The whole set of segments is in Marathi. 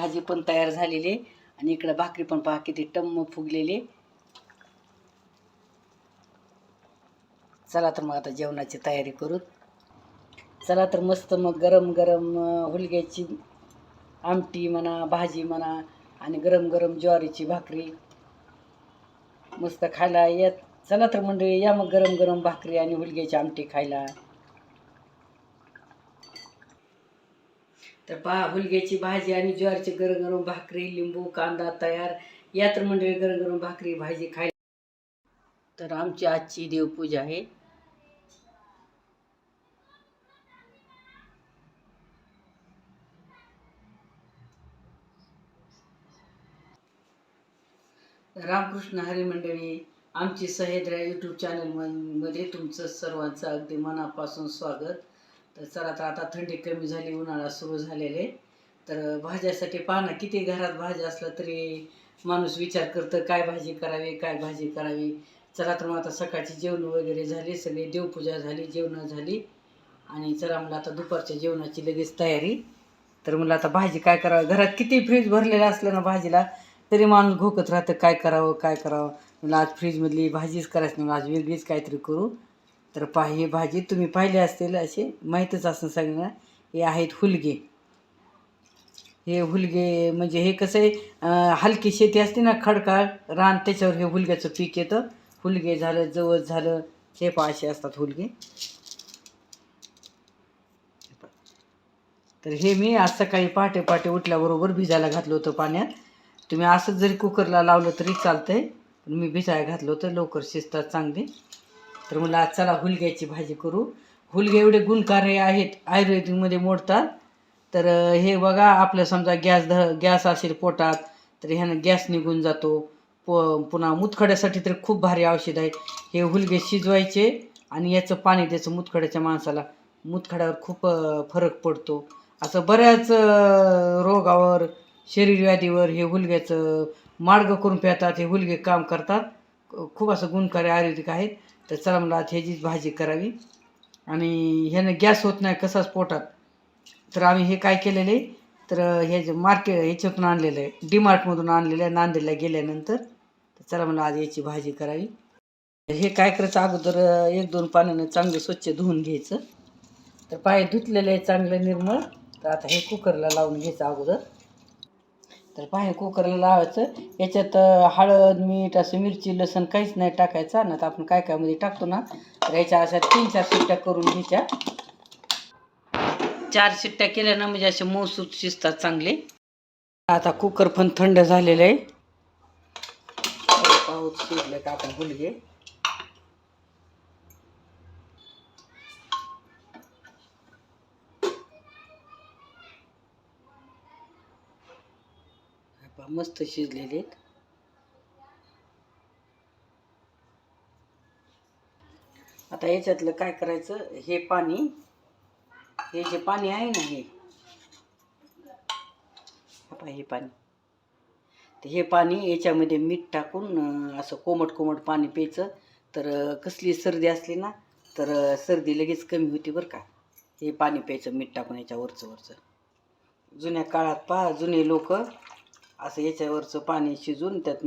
भाजी पण तयार झालेली आहे. आणि इकडं भाकरी पण पहा किती टम्म फुगलेली चला तर मग आता जेवणाची तयारी करू चला तर मस्त मग गरम गरम हुलग्याची आमटी म्हणा भाजी म्हणा आणि गरम गरम ज्वारीची भाकरी. मस्त खायला येत चला तर मंडळी या मग गरम गरम भाकरी आणि हुलग्याची आमटी खायला. तर पहा हुलग्याची भाजी आणि ज्वारीची गरम गरम भाकरी लिंबू कांदा तयार. यात्र मंडळी गरम गरम भाकरी भाजी खायला. तर आमची आजची देवपूजा आहे. रामकृष्ण हरी मंडळी आमची सह्याद्रा यूट्यूब चॅनलमध्ये तुमचं सर्वांचं अगदी मनापासून स्वागत. तर चला तर आता थंडी कमी झाली उन्हाळा सुरू झालेले. तर भाज्यासाठी पाहणं किती घरात भाज्या असलं तरी माणूस विचार करतं काय भाजी करावी काय भाजी करावी. चला तर मग आता सकाळची जेवण वगैरे झाली सगळी देवपूजा झाली जेवणं झाली. आणि चला मला आता दुपारच्या जेवणाची लगेच तयारी. तर मला आता भाजी काय करावं? घरात किती फ्रीज भरलेला असलं ना भाजीला तरी माणूस घोकत राहतं काय करावं काय करावं. मला आज फ्रीजमधली भाजीच करायची नाही आज वेगळीच काहीतरी करू. तर पा ही भाजी तुम्ही पाहिले असतील असे माहीतच असं सगळ्यांना. हे आहेत हुलगे. हे हुलगे म्हणजे हे कसं आहे हलकी शेती असते ना खडकाळ रान त्याच्यावर हे हुलग्याचं पीक येतं. हुलगे झालं जवळ झालं हे पहा असे असतात हुलगे. तर हे मी आज सकाळी पहाटे पहाटे उठल्याबरोबर भिजायला घातलं होतं पाण्यात. तुम्ही असंच जरी कुकरला लावलं तरी चालतंय पण मी भिजायला घातलं होतं लवकर शिजतात चांगले. तर मला आज चला हुलग्याची भाजी करू. हुलगे एवढे गुणकारी आहेत आयुर्वेदिकमध्ये मोडतात. तर हे बघा आपलं समजा गॅस ध गॅस असेल पोटात तर ह्यानं गॅस निघून जातो. प पुन्हा मुतखड्यासाठी तर खूप भारी औषध आहे. हे हुलगे शिजवायचे आणि याचं पाणी द्यायचं मुतखड्याच्या माणसाला. मुतखड्यावर खूप फरक पडतो. असं बऱ्याच रोगावर शरीरव्याधीवर हे हुलग्याचं मार्ग करून पितात हे हुलगे काम करतात. खूप असं गुणकारी आयुर्वेदिक आहेत. तर चला मला आज ह्याचीच भाजी करावी. आणि ह्यानं गॅस होत नाही कसाच पोटात. तर आम्ही हे काय केलेलं आहे तर हे जे मार्केट ह्याच्यातून आणलेलं आहे डीमार्टमधून आणलेलं आहे नांदेडला गेल्यानंतर. तर चला मला आज याची भाजी करावी. हे काय करायचं अगोदर एक दोन पाण्यानं चांगलं स्वच्छ धुवून घ्यायचं. तर पाय धुतलेलं आहे चांगलं निर्मळ. तर आता हे कुकरला लावून घ्यायचं अगोदर. तर बाहेर कुकरला लावायचं. याच्यात हळद मीठ असं मिरची लसण काहीच नाही टाकायचं. ना तर आपण काय काय मध्ये टाकतो ना तर याच्या अशा तीन चार शिट्ट्या करून घ्यायच्या. चार शिट्ट्या केल्या ना म्हणजे असे मोसूत शिजतात चांगले. आता कुकर पण थंड झालेलं आहे. पाऊस शिजलं का आपण भुलगे पहा, मस्त शिजलेले आहेत. आता याच्यातलं काय करायचं हे पाणी हे जे पाणी आहे ना हे हे हे पाणी तर हे पाणी याच्यामध्ये मीठ टाकून असं कोमट कोमट पाणी प्यायचं. तर कसली सर्दी असली ना तर सर्दी लगेच कमी होती बरं का. हे पाणी प्यायचं मीठ टाकून याच्या वरचं वरचं. जुन्या काळात पहा जुने लोक असं याच्यावरचं पाणी शिजून त्यात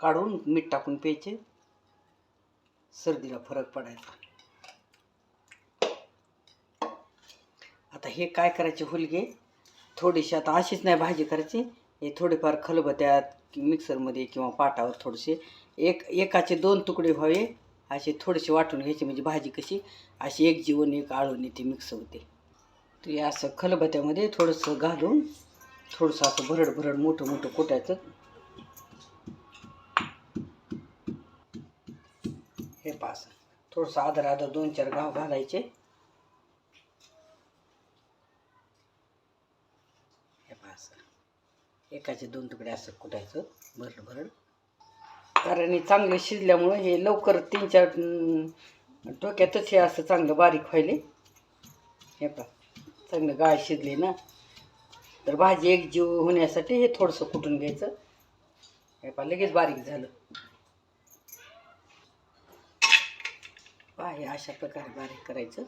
काढून मीठ टाकून प्यायचे. सर्दीला फरक पडायचा. आता हे काय करायचे हुलगे? थोडीशी आता अशीच नाही भाजी करायची. हे थोडेफार खलबत्यात मिक्सरमध्ये किंवा पाटावर थोडेसे एक एकाचे दोन तुकडे व्हावे. असे थोडेसे वाटून घ्यायचे म्हणजे भाजी कशी? अशी एक जीवन एक आळून येते मिक्स होते. तर असं खलबत्यामध्ये थोडंसं घालून थोडंसं असं भरड भरड मोठं मोठं कुटायचं. हे पास थोडंसं आदर आदर दोन चार गाव घालायचे. हे पास एकाचे दोन तुकडे असं कुटायचं भरड भरड. कारण हे चांगलं शिजल्यामुळं हे लवकर तीन चार डोक्यातच हे असं चांगलं बारीक व्हायले. हे पा चांगलं गाळ शिजली ना. तर भाजी एक जीव होण्यासाठी हे थोडंसं कुटून घ्यायचं? हे पा लगेच बारीक झालं. पहा हे अशा प्रकारे बारीक करायचं.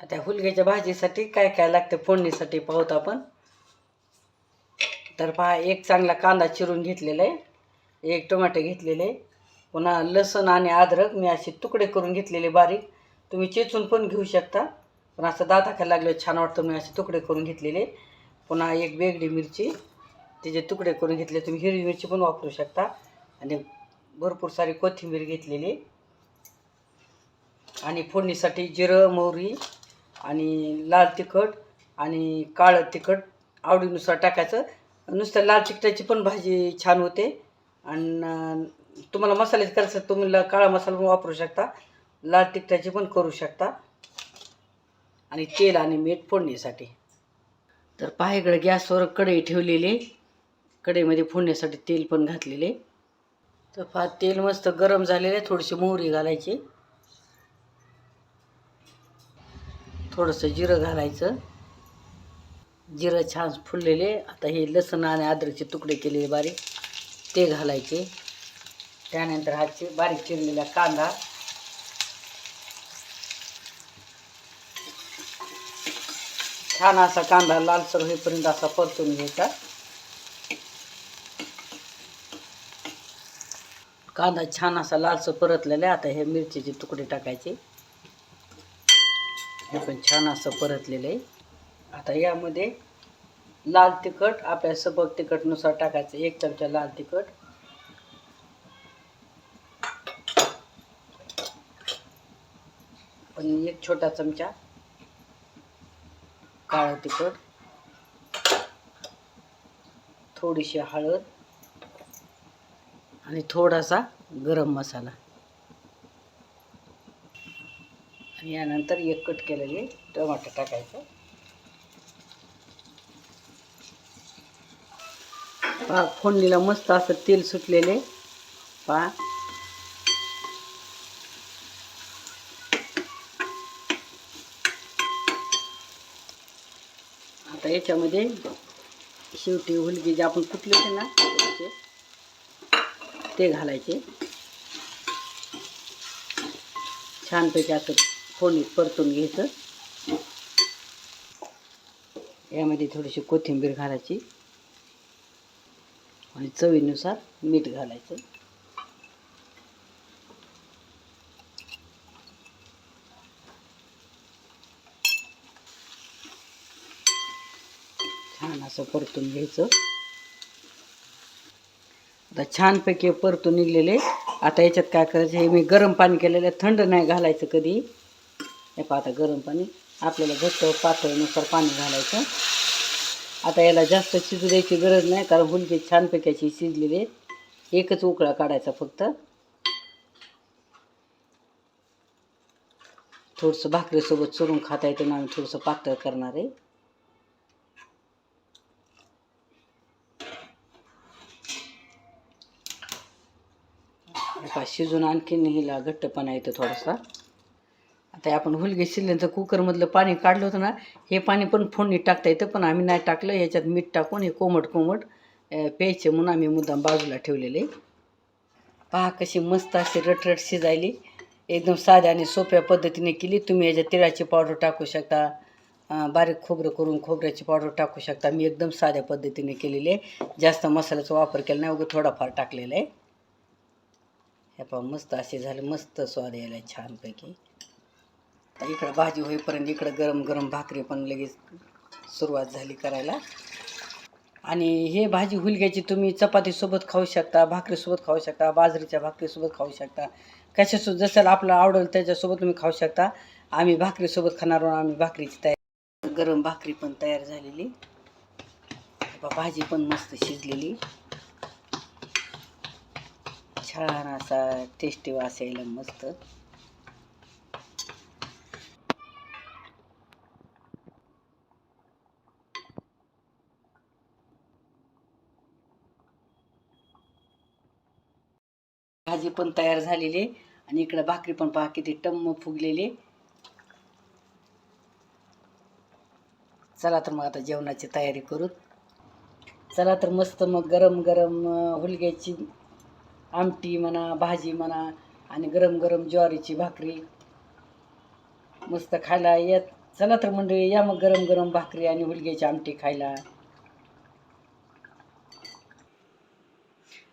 आता हुलग्याच्या भाजीसाठी काय काय लागतं फोडणीसाठी पाहत आपण. तर पहा एक चांगला कांदा चिरून घेतलेला आहे. एक टोमॅटो घेतलेले आहे. पुन्हा लसूण आणि अद्रक मी असे तुकडे करून घेतलेले बारीक. तुम्ही चेचून पण घेऊ शकता. पण असं दाताखायला लागलं छान वाटतं मी असे तुकडे करून घेतलेले. पुन्हा एक वेगळी मिरची त्याचे तुकडे करून घेतले तुम्ही हिरवी मिरची पण वापरू शकता. आणि भरपूर सारी कोथिंबीर घेतलेली. आणि फोडणीसाठी जिरं मोहरी आणि लाल तिखट आणि काळं तिखट आवडीनुसार टाकायचं. नुसतं लाल तिखटाची पण भाजी छान होते. आणि तुम्हाला मसाले करायचं तुम्ही ला- काळा मसाला पण वापरू शकता. लाल तिखटाची पण करू शकता. आणि तेल आणि मीठ फोडणीसाठी. तर पहा गॅसवर कढई ठेवलेली. कढईमध्ये फोडण्यासाठी तेल पण घातलेले. तर फार तेल मस्त गरम झालेले थोडीशी मोहरी घालायची. थोडंसं जिरं घालायचं. जिरं छान फुललेले. आता हे लसण आणि अद्रकचे तुकडे केलेले बारीक. ते घालायचे. त्यानंतर हा बारीक चिरलेला कांदा. छान असा कांदा लालसर होईपर्यंत असा परतून घ्यायचा. कांदा छान असा लालसर परतलेला आहे. आता हे मिरचीचे तुकडे टाकायचे. हे पण छान असं परतलेलं आहे. आता यामध्ये लाल तिखट आपल्या सबक तिखटनुसार टाकायचं. एक चमचा लाल तिखट. पण एक छोटा चमचा. काळं तिखट थोडीशी हळद आणि थोडासा गरम मसाला. आणि यानंतर एक कट केलेले टमाटर टाकायचं. पहा फोडणीला मस्त असं तेल सुटलेले. पहा. आता याच्यामध्ये शेवटी हुलगी जे आपण कुठले होते ना ते घालायचे. छानपैकी असं फोडणीत परतून घ्यायचं. यामध्ये थोडीशी कोथिंबीर घालायची आणि चवीनुसार मीठ घालायचं छान असं परतून घ्यायचं. आता छानपैकी परतून निघलेले. आता याच्यात काय करायचं हे मी गरम पाणी केलेलं आहे थंड नाही घालायचं कधी. हे पहा आता गरम पाणी. आपल्याला घट्ट पातळीनुसार पाणी घालायचं. आता याला जास्त शिजू द्यायची गरज नाही कारण हुलके छानपैकी अशी शिजलेले आहेत. एकच उकळा काढायचा फक्त. थोडंसं भाकरीसोबत चुरून खाता येतं ना आम्ही थोडंसं पातळ करणार आहे. का शिजून आणखीन हिला घट्टपणा येतो थोडासा. आता आपण हुलगे शिरल्यानंतर कुकरमधलं पाणी काढलं होतं ना हे पाणी पण फोडणी टाकता येतं पण आम्ही नाही टाकलं. याच्यात मीठ टाकून हे कोमट कोमट प्यायचे म्हणून आम्ही मुद्दाम बाजूला ठेवलेले. पहा कशी मस्त अशी रटरट शिजायली. एकदम साध्या आणि सोप्या पद्धतीने केली. तुम्ही याच्यात तिळाची पावडर टाकू शकता. बारीक खोबरं करून खोबऱ्याची पावडर टाकू शकता. मी एकदम साध्या पद्धतीने केलेली आहे. जास्त मसाल्याचा वापर केला नाही उगं थोडाफार टाकलेला आहे. हे पहा मस्त असे झाले मस्त स्वाद यायला छानपैकी. इकडं भाजी होईपर्यंत इकडं गरम गरम भाकरी पण लगेच सुरुवात झाली करायला. आणि हे भाजी हुलग्याची तुम्ही चपातीसोबत खाऊ शकता भाकरीसोबत खाऊ शकता बाजरीच्या भाकरीसोबत खाऊ शकता. कशासोबत जसं आपलं आवडेल त्याच्यासोबत तुम्ही खाऊ शकता. आम्ही भाकरीसोबत खाणार आहोत, आम्ही भाकरीची तयार गरम भाकरी पण तयार झालेली. पहा, भाजी पण मस्त शिजलेली. छान असा टेस्टी वास यायला मस्त. भाजी पण तयार झालेली आणि इकडं भाकरी पण पहा किती टम्म फुगलेली. चला तर मग आता जेवणाची तयारी करू. चला तर मस्त मग गरम गरम हुलग्याची आमटी म्हणा भाजी म्हणा आणि गरम गरम ज्वारीची भाकरी. मस्त खायला येत. चला तर मंडळी या मग गरम गरम भाकरी आणि हुलग्याची आमटी खायला.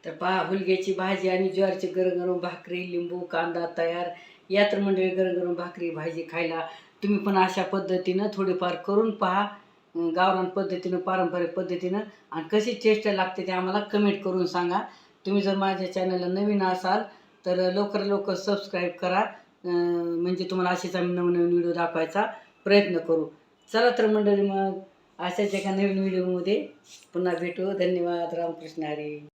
तर पहा हुलग्याची भाजी आणि ज्वारीची गरम गरम भाकरी लिंबू कांदा तयार. या तर मंडळी गरम गरम भाकरी भाजी खायला. तुम्ही पण अशा पद्धतीनं थोडीफार करून पहा. गावरान पद्धतीनं पारंपरिक पद्धतीनं. आणि कशी टेस्ट लागते ते आम्हाला कमेंट करून सांगा. तुम्ही जर माझ्या चॅनलला नवीन असाल तर लवकर लवकर सबस्क्राईब करा. म्हणजे तुम्हाला असेच आम्ही नवनवीन व्हिडिओ दाखवायचा प्रयत्न करू. चला तर मंडळी मग अशाच एका नवीन व्हिडिओमध्ये पुन्हा भेटू. धन्यवाद. रामकृष्ण हरी.